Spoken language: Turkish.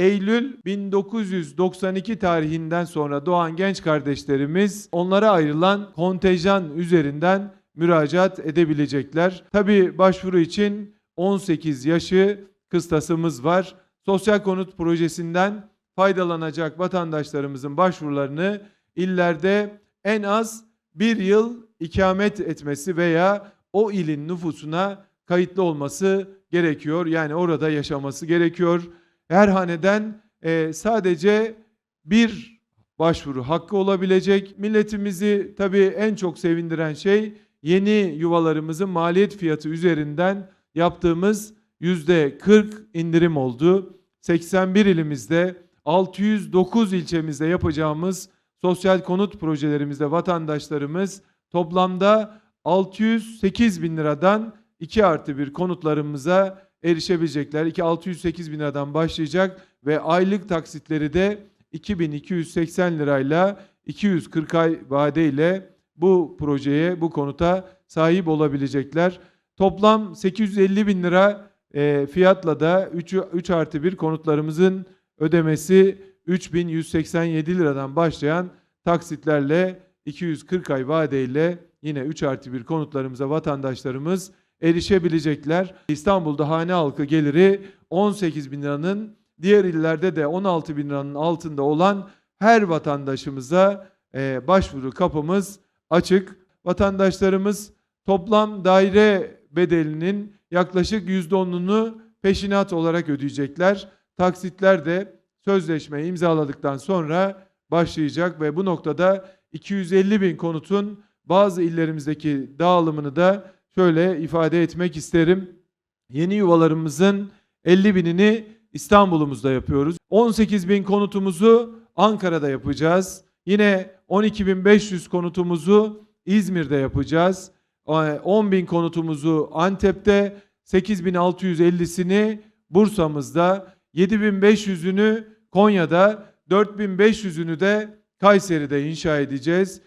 Eylül 1992 tarihinden sonra doğan genç kardeşlerimiz onlara ayrılan kontenjan üzerinden müracaat edebilecekler. Tabi başvuru için 18 yaşı kıstasımız var. Sosyal konut projesinden faydalanacak vatandaşlarımızın başvurularını illerde en az bir yıl ikamet etmesi veya o ilin nüfusuna kayıtlı olması gerekiyor. Yani orada yaşaması gerekiyor. Her haneden e, sadece bir başvuru hakkı olabilecek. Milletimizi tabii en çok sevindiren şey yeni yuvalarımızın maliyet fiyatı üzerinden yaptığımız yüzde 40 indirim oldu. 81 ilimizde 609 ilçemizde yapacağımız sosyal konut projelerimizde vatandaşlarımız toplamda 608 bin liradan 2 artı bir konutlarımıza erişebilecekler. 2 608 bin liradan başlayacak ve aylık taksitleri de 2280 lirayla 240 ay vadeyle bu projeye, bu konuta sahip olabilecekler. Toplam 850 bin lira e, fiyatla da 3, 3 artı 1 konutlarımızın ödemesi 3187 liradan başlayan taksitlerle 240 ay vadeyle yine 3 artı 1 konutlarımıza vatandaşlarımız erişebilecekler. İstanbul'da hane halkı geliri 18 bin liranın diğer illerde de 16 bin liranın altında olan her vatandaşımıza e, başvuru kapımız açık. Vatandaşlarımız toplam daire bedelinin yaklaşık %10'unu peşinat olarak ödeyecekler. Taksitler de sözleşmeyi imzaladıktan sonra başlayacak ve bu noktada 250 bin konutun bazı illerimizdeki dağılımını da şöyle ifade etmek isterim. Yeni yuvalarımızın 50 binini İstanbul'umuzda yapıyoruz. 18 bin konutumuzu Ankara'da yapacağız. Yine 12.500 konutumuzu İzmir'de yapacağız. 10 bin konutumuzu Antep'te, 8.650'sini Bursa'mızda, 7.500'ünü Konya'da, 4.500'ünü de Kayseri'de inşa edeceğiz.